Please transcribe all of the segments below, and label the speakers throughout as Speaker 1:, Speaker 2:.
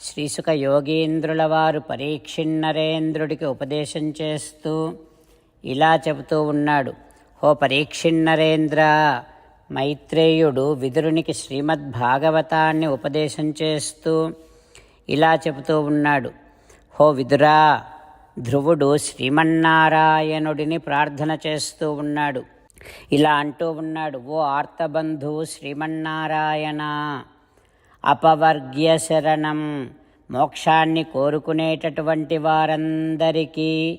Speaker 1: శ్రీసుక యోగీంద్రుల వారు పరీక్షిన్నరేంద్రుడికి ఉపదేశం చేస్తూ ఇలా చెబుతూ ఉన్నాడు. ఓ పరీక్షిన్నరేంద్ర మైత్రేయుడు విదురునికి శ్రీమద్భాగవతాన్ని ఉపదేశం చేస్తూ ఇలా చెబుతూ ఉన్నాడు. హో విదురా ధ్రువుడు శ్రీమన్నారాయణుడిని ప్రార్థన చేస్తూ ఉన్నాడు. ఇలా అంటూ ఉన్నాడు ఓ ఆర్తబంధు శ్రీమన్నారాయణ అపవర్గ్య శరణం మోక్షాన్ని కోరుకునేటటువంటి వారందరికీ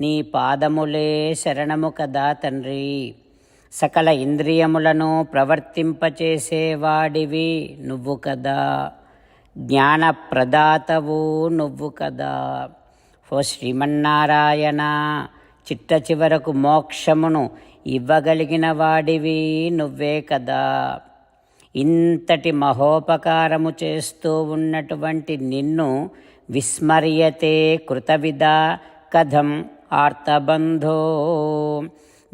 Speaker 1: నీ పాదములే శరణము కదా తండ్రి. సకల ఇంద్రియములను ప్రవర్తింపచేసేవాడివి నువ్వు కదా. జ్ఞానప్రదాతవు నువ్వు కదా. ఓ శ్రీమన్నారాయణ చిట్ట చివరకు మోక్షమును ఇవ్వగలిగిన వాడివి నువ్వే కదా. ఇంతటి మహోపకారము చేస్తూ ఉన్నటువంటి నిన్ను విస్మర్యతే కృతవిద కథం ఆర్తబంధో.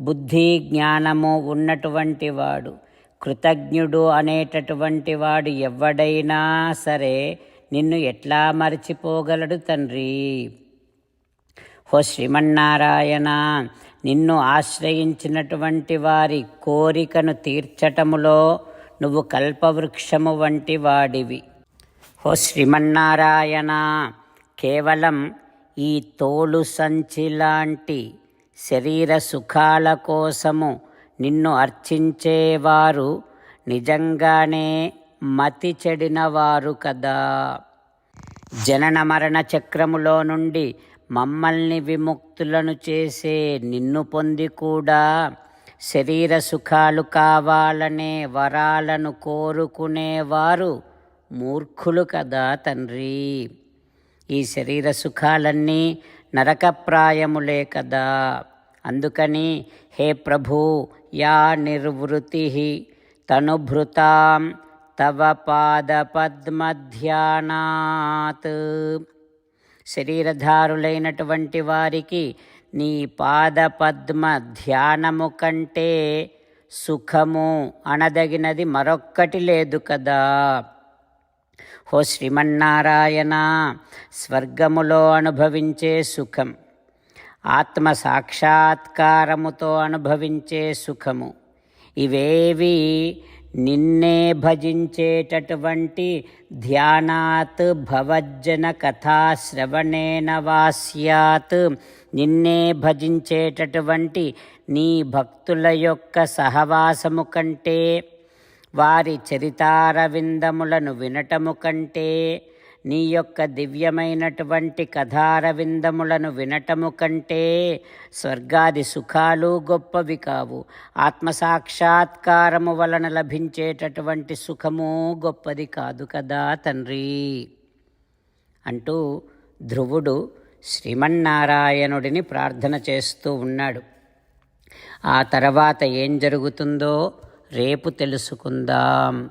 Speaker 1: బుద్ధి జ్ఞానము ఉన్నటువంటి వాడు కృతజ్ఞుడు అనేటటువంటి వాడు ఎవడైనా సరే నిన్ను ఎట్లా మర్చిపోగలడు తండ్రి? హో శ్రీమన్నారాయణ నిన్ను ఆశ్రయించినటువంటి వారి కోరికను తీర్చటములో నువ్వు కల్పవృక్షము వంటి వాడివి. ఓ శ్రీమన్నారాయణ కేవలం ఈ తోలు సంచి లాంటి శరీర సుఖాల కోసము నిన్ను అర్చించేవారు నిజంగానే మతి చెడినవారు కదా. జనన మరణ చక్రములో నుండి మమ్మల్ని విముక్తులను చేసే నిన్ను పొంది కూడా శరీర సుఖాలు కావాలనే వరాలను కోరుకునేవారు మూర్ఖులు కదా తండ్రి. ఈ శరీర సుఖాలన్నీ నరకప్రాయములే కదా. అందుకని హే ప్రభు యా నిర్వృతి తనుభృతాం తవ పాదపద్మధ్యానాత్ శరీరధారులైనటువంటి వారికి నీ పాదపద్మ ధ్యానము కంటే సుఖము అనదగినది మరొక్కటి లేదు కదా. హో శ్రీమన్నారాయణ స్వర్గములో అనుభవించే సుఖం ఆత్మ సాక్షాత్కారముతో అనుభవించే సుఖము. ఇవేవి నిన్నే భజించేటటువంటి ధ్యానాత్ భవజ్జన కథాశ్రవణేన వాస్యాత్. నిన్నే భజించేటటువంటి నీ భక్తుల యొక్క సహవాసము కంటే వారి చరితారవిందములను వినటము కంటే నీ యొక్క దివ్యమైనటువంటి కథారవిందములను వినటము కంటే స్వర్గాది సుఖాలు గొప్పవి కావు. ఆత్మసాక్షాత్కారము వలన లభించేటటువంటి సుఖము గొప్పది కాదు కదా తండ్రి? అంటూ ధ్రువుడు శ్రీమన్నారాయణుడిని ప్రార్థన చేస్తూ ఉన్నాడు. ఆ తర్వాత ఏం జరుగుతుందో రేపు తెలుసుకుందాం.